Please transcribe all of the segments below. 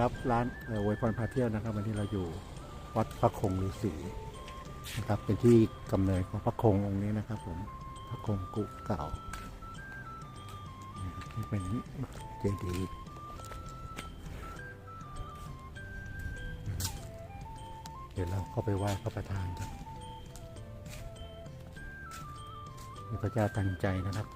ครับร้านเอ่ออวยพรพาเที่ยวนะครับ วันนี้เราอยู่วัดพระคงฤาษีนะครับ เป็นที่กำเนิดของพระคงองค์นี้นะครับ ผมพระคงกุเก่านี่เป็นเจดีย์เดี๋ยวเราเข้าไปไหว้พระประธานครับมีพระเจ้าตันใจนะครับ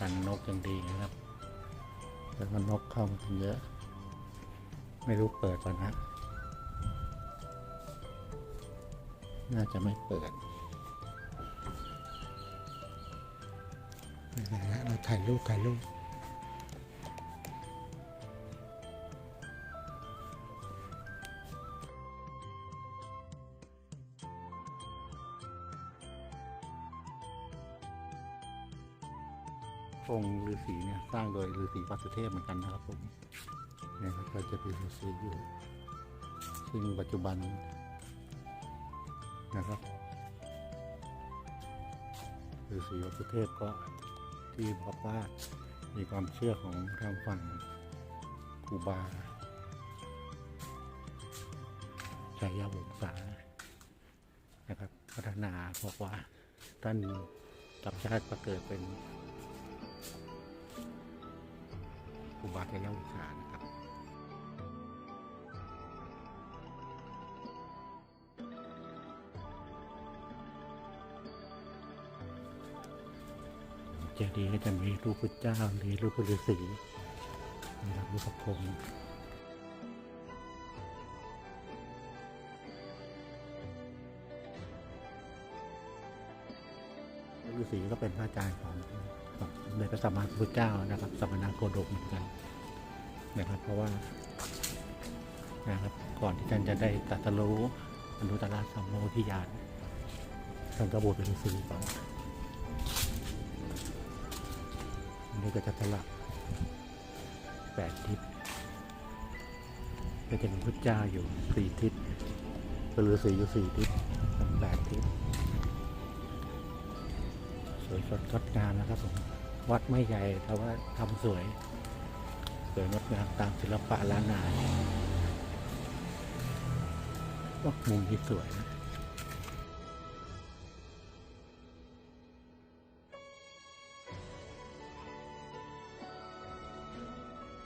กันนกยังดีนะครับ แล้วก็นกเข้ามากันเยอะ ไม่รู้เปิดป่ะนะ น่าจะไม่เปิดนี่นะฮะเราถ่ายรูปถ่ายรูป องค์ฤาษีเนี่ยสร้างโดยฤาษีวัสุเทพเหมือนกันนะครับผมเนี่ยก็จะเป็นฤาษีอยู่ ซึ่งปัจจุบันนะครับฤาษีวัสุเทพก็ที่บอกว่ามีความเชื่อของทางฝั่งครูบาชัยยวงศานะครับพัฒนาบอกว่าท่านกับชาติประเกิดเป็น รูบาชัยวงศานะครับเจดีย์ก็จะมีรูปพระเจ้ามีรูปพระฤาษีนะครับรูปพระพรหมฤาษีก็เป็นพระอาจารย์ของ เด็จพระสัมมาสัมพุทธเจ้านะครับสัมมานาโคดมเหมือนกันนะครับ เพราะว่านะครับก่อนที่ท่านจะได้ตรัสรู้อนุตตรสัมโมทิญาณท่านก็บวชเป็นฤาษีก่อนอันนี้ก็จะสลับแปดทิศก็จะมีพุทธเจ้าอยู่สี่ทิศก็ฤาษีอยู่สี่ทิศทั้งแปดทิศสวยสดงดงามนะครับผม วัดไม่ใหญ่แต่ว่าทำสวย สวยงดงามตามศิลปะล้านนาว่ามุมที่สวยนะ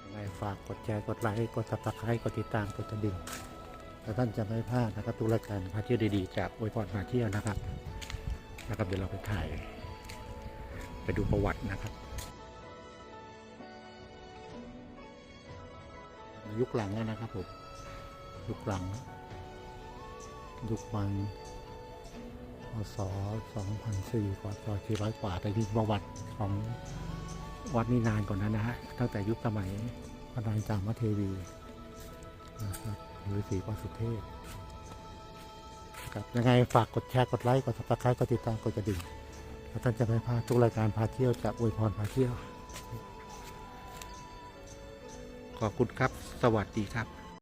ยังไงฝากกดแชร์กดไลค์กดซับสไครต์กดติดตามกดกระดิ่งแล้วท่านจะไม่พลาดนะครับทุกรายการพาเที่ยวดีๆจากอวยพรพาเที่ยวนะครับ นะครับเดี๋ยวเราไปถ่าย ไปดูประวัตินะครับ ยุคหลังนะครับผมยุคหลัง ยุคมันพศ2004กว่า400กว่าแต่ที่ประวัติของวัดนี้นานกว่านั้นนะฮะตั้งแต่ยุคสมัยพระนางจามเทวีนะครับหรือสีวัดสุเทพครับยังไงฝากกดแชร์กดไลค์กดซับสไครต์กดติดตามกดกระดิ่ง แล้วท่านจะไม่พลาดทุกรายการพาเที่ยวจากอวยพรพาเที่ยว ขอบคุณครับ สวัสดีครับ